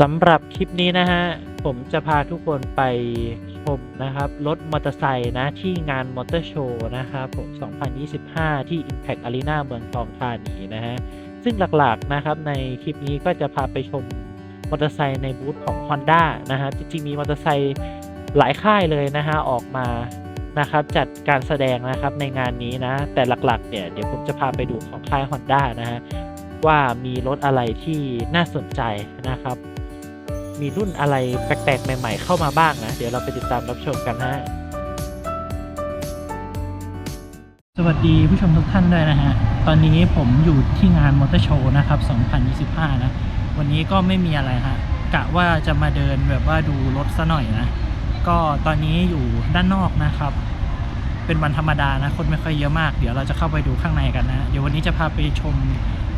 สำหรับคลิปนี้นะฮะ ผมจะพาทุกคนไปชมนะครับ รถมอเตอร์ไซค์นะ ที่งานมอเตอร์โชว์นะครับผม 2025 ที่ Impact Arena เมืองทองธานีนะฮะ ซึ่งหลักๆนะครับในคลิปนี้ก็จะพาไปชมมอเตอร์ไซค์ในบูธของ Honda นะฮะ จริงๆ มีมอเตอร์ไซค์หลายค่ายเลยนะฮะ ออกมานะครับจัดการแสดงนะครับในงานนี้นะ แต่หลักๆเนี่ยเดี๋ยวผมจะพาไปดูของค่าย Honda นะฮะว่ามีรถอะไรที่น่าสนใจนะครับ มีรุ่นอะไรแปลกๆ ใหม่ ๆ เข้ามาบ้างนะ เดี๋ยวเราไปติดตามรับชมกันฮะ สวัสดีผู้ชมทุกท่านด้วยนะฮะ ตอนนี้ผมอยู่ที่งานมอเตอร์โชว์นะครับ 2025 นะ วันนี้ก็ไม่มีอะไรฮะ กะว่าจะมาเดินแบบว่าดูรถซะหน่อยนะ ก็ตอนนี้อยู่ด้านนอกนะครับ เป็นวันธรรมดานะ คนไม่ค่อยเยอะมาก เดี๋ยวเราจะเข้าไปดูข้างในกันนะ เดี๋ยววันนี้จะพาไปชม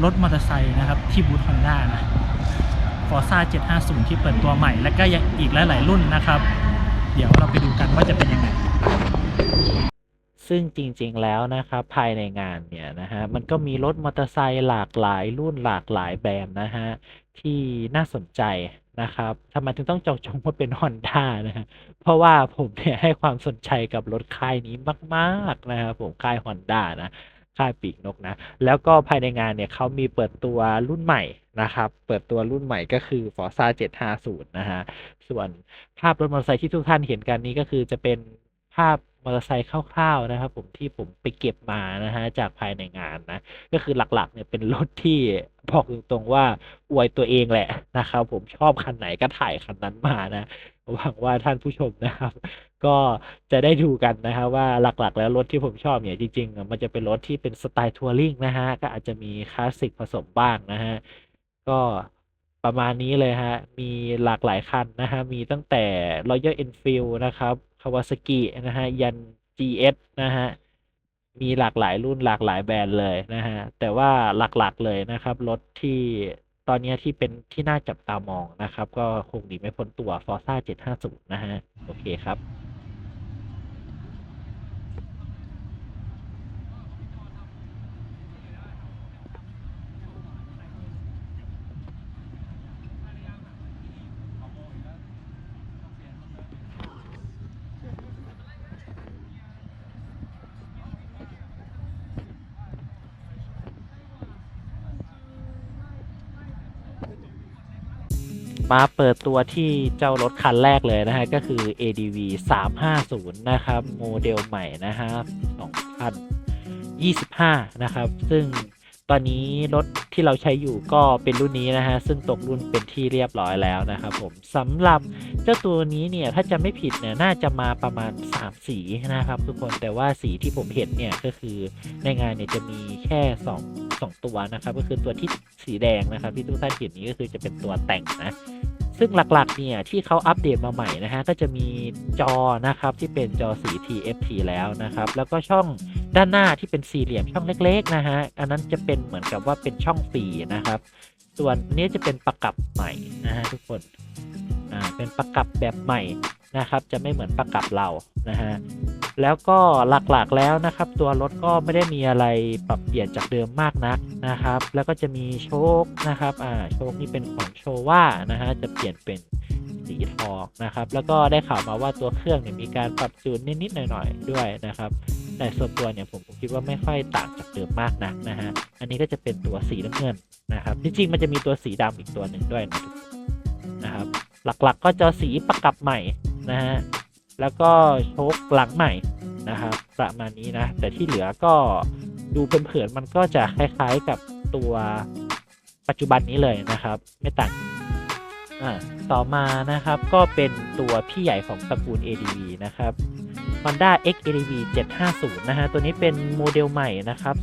รถมอเตอร์ไซค์นะครับที่บูธฮอนด้านะ ฟอร์ซ่า750 ที่เปิดตัวใหม่ และก็ยังอีกหลาย ๆ รุ่นนะครับ เดี๋ยวเราไปดูกันว่าจะเป็นยังไง ซึ่งจริงๆแล้วนะครับภายในงานเนี่ยนะฮะมันก็มีรถมอเตอร์ไซค์หลากหลายรุ่นหลากหลายแบรนด์นะฮะที่น่าสนใจนะครับทำไมถึงต้องจาะจงว่าเป็น Honda นะฮะเพราะว่าผมเนี่ยให้ความสนใจกับรถค่ายนี้มาก ๆ นะครับผมค่าย Honda นะ ค่ายปีกนกนะ แล้วก็ภายในงานเนี่ยเขามีเปิดตัวรุ่นใหม่นะครับ เปิดตัวรุ่นใหม่ก็คือ Forza 750 นะฮะ ส่วนภาพรถมอเตอร์ไซค์ที่ทุกท่านเห็นกันนี้ก็คือจะเป็นภาพมอเตอร์ไซค์คร่าวๆนะครับ ผมที่ผมไปเก็บมานะฮะจากภายในงานนะ ก็คือหลักๆเนี่ยเป็นรถที่บอกตรงๆว่าอวยตัวเองแหละนะครับ ผมชอบคันไหนก็ถ่ายคันนั้นมานะหวังว่าท่านผู้ชมนะครับ ก็จะได้ดูกันนะครับว่าหลักๆ แล้วรถที่ผมชอบเนี่ยจริงๆอะมันจะเป็นรถที่เป็นสไตล์ทัวริงนะฮะ ก็อาจจะมีคลาสสิกผสมบ้างนะฮะ ก็ประมาณนี้เลยฮะ มีหลากหลายคันนะฮะ มีตั้งแต่ Royal Enfield นะครับ Kawasaki นะฮะ ยัน GS นะฮะ มีหลากหลายรุ่นหลากหลายแบรนด์เลยนะฮะ แต่ว่าหลักๆเลยนะครับ รถที่ตอนเนี้ยที่เป็นที่น่าจับตามองนะครับ ก็คงหนีไม่พ้นตัว Forza 750 นะฮะ โอเคครับ มาเปิดตัวที่เจ้ารถคันแรกเลยนะฮะ ก็คือ ADV 350 นะครับ โมเดลใหม่นะฮะ2025 นะครับ ซึ่ง ตอนนี้รถที่เราใช้อยู่ก็เป็นรุ่นนี้นะฮะ ซึ่งตกรุ่นเป็นที่เรียบร้อยแล้วนะครับผมสำหรับเจ้าตัวนี้เนี่ยถ้าจะไม่ผิดเนี่ยน่าจะมาประมาณ 3 สีนะครับทุกคนแต่ว่าสีที่ผมเห็นเนี่ยก็คือในงานเนี่ยจะมีแค่ 2 2 ตัวนะครับ ก็คือตัวที่สีแดงนะครับที่ทุกท่านเห็นนี้ก็คือจะเป็นตัวแต่งนะ ซึ่งหลักๆเนี่ยที่เขาอัปเดตมาใหม่นะฮะก็จะมีจอนะครับที่เป็นจอสี TFT แล้วนะครับแล้วก็ช่องด้านหน้าที่เป็นสี่เหลี่ยมช่องเล็กๆนะฮะอันนั้นจะเป็นเหมือนกับว่าเป็นช่องฟรีนะครับ ส่วนอันนี้จะเป็นประกับใหม่นะฮะทุกคนอ่าเป็นประกับแบบใหม่นะครับ จะไม่เหมือนประกับเรานะฮะ แล้วก็หลักๆแล้วนะครับ ตัวรถก็ไม่ได้มีอะไรปรับเปลี่ยนจากเดิมมากนักนะครับ แล้วก็จะมีโชคนะครับอ่าโชคนี่เป็นของโชว่านะฮะจะเปลี่ยนเป็นสีทองนะครับ แล้วก็ได้ข่าวมาว่าตัวเครื่องเนี่ยมีการปรับจูนนิดๆหน่อยๆด้วยนะครับแต่ส่วนตัวเนี่ยผมคิดว่าไม่ค่อยต่างจากเดิมมากนักนะฮะอันนี้ก็จะเป็นตัวสีน้ำเงินนะครับจริงๆมันจะมีตัวสีดำอีกตัวหนึ่งด้วยนะคนนะครับ หลักๆก็จะสีประกับใหม่นะฮะ แล้วก็โชคหลังใหม่นะครับ ประมาณนี้นะ แต่ที่เหลือก็ดูเผินๆมันก็จะคล้ายๆกับตัวปัจจุบันนี้เลยนะครับ ไม่ต่างอ่าต่อมานะครับก็เป็นตัวพี่ใหญ่ของตระกูล ADV นะครับ Honda X ADV 750 นะฮะ ตัวนี้เป็นโมเดลใหม่นะครับ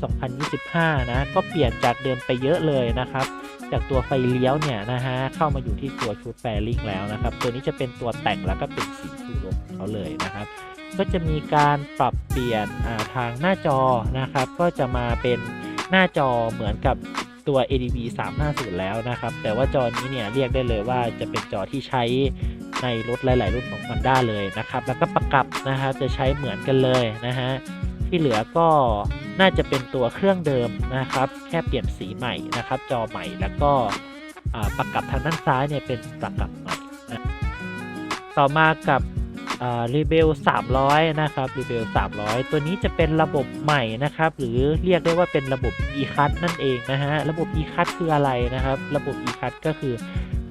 2025 นะ ก็เปลี่ยนจากเดิมไปเยอะเลยนะครับ จากตัวไฟเลี้ยวเนี่ยนะฮะ เข้ามาอยู่ที่ตัวชุดแฟลิงแล้วนะครับ ตัวนี้จะเป็นตัวแต่งแล้วก็เป็นสีชูโรงของเขาเลยนะครับ ก็จะมีการปรับเปลี่ยนาทางหน้าจอนะครับ ก็จะมาเป็นหน้าจอเหมือนกับตัว ADV 350 แล้วนะครับ แต่ว่าจอนี้เนี่ยเรียกได้เลยว่าจะเป็นจอที่ใช้ ในรถหลาย ๆ รุ่นของ Honda เลยนะครับ แล้วก็ประกับนะครับจะใช้เหมือนกันเลยนะฮะที่เหลือก็น่าจะเป็นตัวเครื่องเดิมนะครับ แค่เปลี่ยนสีใหม่นะครับ จอใหม่แล้วก็ประกับทางด้านซ้ายเนี่ยเป็นประกับใหม่นะต่อมากับรีเบล300 นะครับรีเบล300 ตัวนี้จะเป็นระบบใหม่นะครับ หรือเรียกได้ว่าเป็นระบบ e-cut นั่นเองนะฮะ ระบบ e-cut คืออะไรนะครับ ระบบ e-cut ก็คือ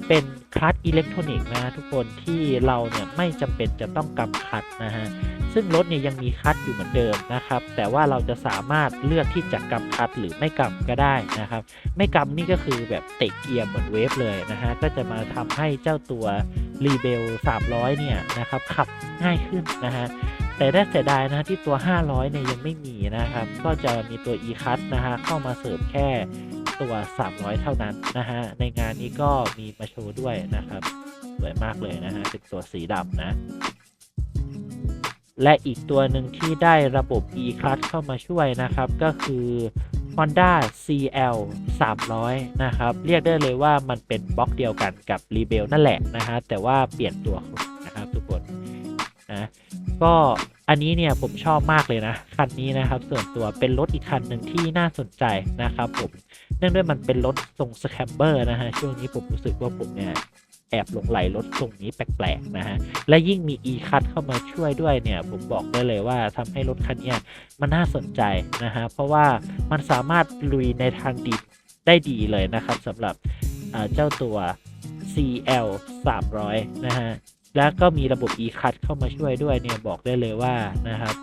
เป็นคลัตอิเล็กทรอนิกส์นะฮะทุกคนที่เราเนี่ยไม่จำเป็นจะต้องกำคัดนะฮะซึ่งรถเนี่ยยังมีคัดอยู่เหมือนเดิมนะครับ แต่ว่าเราจะสามารถเลือกที่จะกำคัดหรือไม่กำก็ได้นะครับ ไม่กำนี่ก็คือแบบเตะเกียร์เหมือนเวฟเลยนะฮะ ก็จะมาทำให้เจ้าตัวรีเบล300 เนี่ยนะครับขับง่ายขึ้นนะฮะ แต่ได้เสียดายนะที่ตัว 500 เนี่ยยังไม่มีนะครับ ก็จะมีตัว e-cut นะฮะเข้ามาเสริมแค่ ตัว 300 เท่านั้นนะฮะ ในงานนี้ก็มีมาโชว์ด้วยนะครับ สวยมากเลยนะฮะ เป็นตัวสีดำนะ และอีกตัวหนึ่งที่ได้ระบบ e-clutch เข้ามาช่วยนะครับ ก็คือ Honda CL 300 นะครับ เรียกได้เลยว่ามันเป็นบล็อกเดียวกันกับ Rebel นั่นแหละนะฮะ แต่ว่าเปลี่ยนตัวนะครับทุกคนนะ ก็อันนี้เนี่ยผมชอบมากเลยนะ คันนี้นะครับ ส่วนตัวเป็นรถอีกคันหนึ่งที่น่าสนใจนะครับผมเนื่องด้วยมันเป็นรถทรงสแคมเบอร์นะฮะช่วงนี้ผมรู้สึกว่าผมเนี่ยแอบหลงไหลรถทรงนี้แปลกๆนะฮะ และยิ่งมี e-cut เข้ามาช่วยด้วยเนี่ย ผมบอกได้เลยว่าทำให้รถคันนี้มันน่าสนใจนะฮะ เพราะว่ามันสามารถลุยในทางดินได้ดีเลยนะครับสำหรับเจ้าตัว CL 300 นะฮะ แล้วก็มีระบบ e-cut เข้ามาช่วยด้วยเนี่ยบอกได้เลยว่านะครับ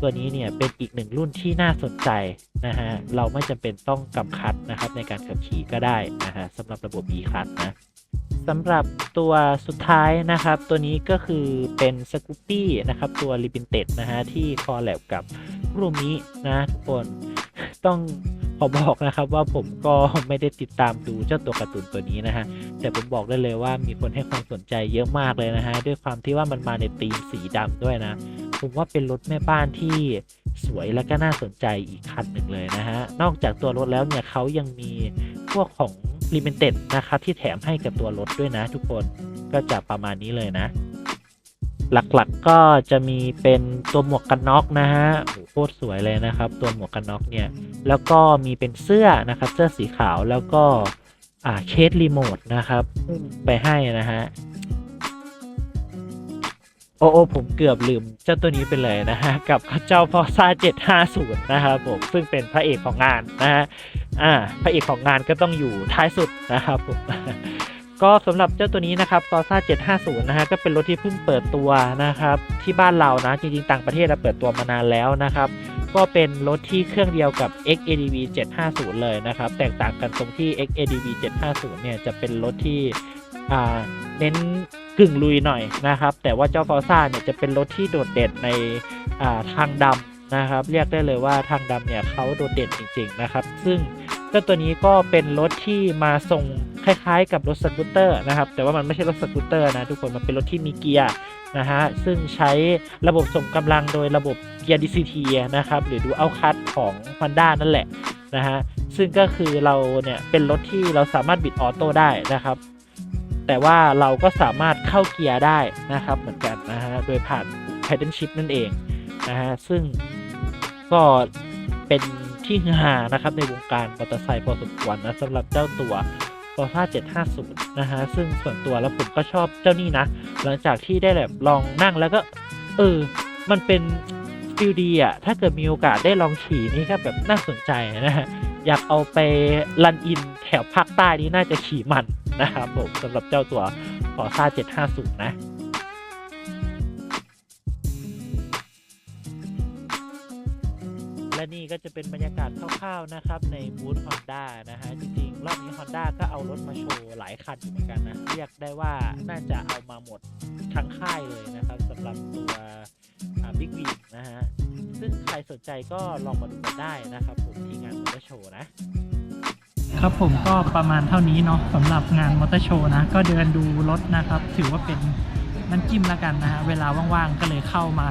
ตัวนี้เนี่ยเป็นอีกหนึ่งรุ่นที่น่าสนใจนะฮะเราไม่จำเป็นต้องกำคัดนะครับในการขับขี่ก็ได้นะฮะสำหรับระบบ e-cut นะสำหรับตัวสุดท้ายนะครับ ตัวนี้ก็คือเป็นสกูปปี้นะครับตัว l i ิ i เต็ดนะฮะที่คอลแลบกับรูมินะทุกคนต้อง ขอบอกนะครับว่าผมก็ไม่ได้ติดตามดูเจ้าตัวการ์ตูนตัวนี้นะฮะ แต่ผมบอกได้เลยว่ามีคนให้ความสนใจเยอะมากเลยนะฮะ ด้วยความที่ว่ามันมาในธีมสีดำด้วยนะ ผมว่าเป็นรถแม่บ้านที่สวยและก็น่าสนใจอีกคันหนึ่งเลยนะฮะ นอกจากตัวรถแล้วเนี่ยเขายังมีพวกของลิมิเต็ดนะครับที่แถมให้กับตัวรถด้วยนะทุกคนก็จะประมาณนี้เลยนะ หลักๆกก็จะมีเป็นตัวหมวกกันน็อกนะฮะโคตรสวยเลยนะครับ ตัวหมวกกันน็อกเนี่ย แล้วก็มีเป็นเสื้อนะครับเสื้อสีขาวแล้วก็อ่าเคสรีโมทนะครับ ไปให้นะฮะโอ้โอผมเกือบลืมเจ้าตัวนี้ไปเลยนะฮะ กับเจ้า Forza 750 นะครับผมซึ่งเป็นพระเอกของงานนะฮะอ่าพระเอกของงานก็ต้องอยู่ท้ายสุดนะครับผม ก็สำหรับเจ้าตัวนี้นะครับ Forza 750 นะฮะ ก็เป็นรถที่เพิ่งเปิดตัวนะครับ ที่บ้านเรานะ จริงๆ ต่างประเทศเราเปิดตัวมานานแล้วนะครับ ก็เป็นรถที่เครื่องเดียวกับ XADV 750 เลยนะครับ แตกต่างกันตรงที่ XADV 750 เนี่ย จะเป็นรถที่อ่าเน้นกึ่งลุยหน่อยนะครับ แต่ว่าเจ้า Forza เนี่ยจะเป็นรถที่โดดเด่นในอ่าทางดำนะครับ เรียกได้เลยว่าทางดำเนี่ยเขาโดดเด่นจริง ๆ นะครับ ซึ่งเจ้าตัวนี้ก็เป็นรถที่มาทรง คล้ายๆ กับรถสกูตเตอร์นะครับ แต่ว่ามันไม่ใช่รถสกูตเตอร์นะทุกคน มันเป็นรถที่มีเกียร์นะฮะ ซึ่งใช้ระบบส่งกำลังโดยระบบเกียร์ DCT นะครับ หรือดูเอาคัตของ Honda นั่นแหละนะฮะ ซึ่งก็คือเราเนี่ยเป็นรถที่เราสามารถบิดออโต้ได้นะครับ แต่ว่าเราก็สามารถเข้าเกียร์ได้นะครับเหมือนกันนะฮะ โดยผ่าน Paddle Shift นั่นเองนะฮะ ซึ่งก็เป็นที่ฮือฮานะครับในวงการมอเตอร์ไซค์พอสมควรนะสำหรับเจ้าตัว Forza 750 นะฮะ ซึ่งส่วนตัวแล้วผมก็ชอบเจ้านี่นะ หลังจากที่ได้แบบลองนั่งแล้วก็ เออ มันเป็นฟิลดีอะถ้าเกิดมีโอกาสได้ลองขี่นี่ก็แบบน่าสนใจนะฮะ อยากเอาไปรันอินแถวภาคใต้นี่น่าจะขี่มันนะครับผมสำหรับเจ้าตัว Forza 750 นะและนี่ก็จะเป็นบรรยากาศคร่าวๆนะครับในบูธ Honda นะฮะจริงๆ Honda ก็เอารถมาโชว์หลายคันอยู่เหมือนกันนะ เรียกได้ว่าน่าจะเอามาหมดทั้งค่ายเลยนะครับสำหรับตัวบิ๊กวีนะฮะ ซึ่งใครสนใจก็ลองมาดูกันได้นะครับผมที่งานมอเตอร์โชว์นะครับผมก็ประมาณเท่านี้เนาะสำหรับงานมอเตอร์โชว์นะ ก็เดินดูรถนะครับ ถือว่าเป็นน้ำจิ้มแล้วกันนะฮะ เวลาว่างๆก็เลยเข้ามา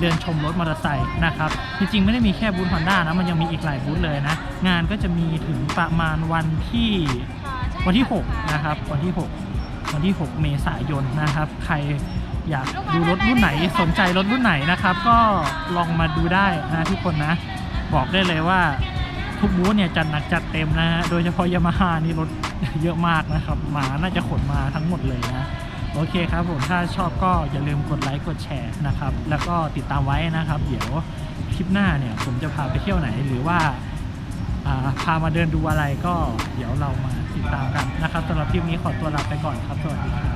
เดินชมรถมอเตอร์ไซค์นะครับ จริงๆ ไม่ได้มีแค่บูธฮอนด้านะ มันยังมีอีกหลายบูธเลยนะ งานก็จะมีถึงประมาณวันที่วันที่ 6 นะครับ วันที่ 6 วันที่ 6 เมษายนนะครับ ใครอยากดูรถรุ่นไหนสนใจรถรุ่นไหนนะครับ ก็ลองมาดูได้นะทุกคนนะ บอกได้เลยว่าทุกบูธเนี่ยจัดหนักจัดเต็มนะฮะ โดยเฉพาะยามาฮ่านี่รถเยอะมากนะครับหมาน่าจะขนมาทั้งหมดเลยนะ โอเคครับผมถ้าชอบก็อย่าลืมกดไลค์กดแชร์นะครับ แล้วก็ติดตามไว้นะครับ เดี๋ยวคลิปหน้าเนี่ยผมจะพาไปเที่ยวไหนหรือว่าพามาเดินดูอะไรก็เดี๋ยวเรามาติดตามกันนะครับสำหรับคลิปนี้ขอตัวลาไปก่อนครับ สวัสดีครับ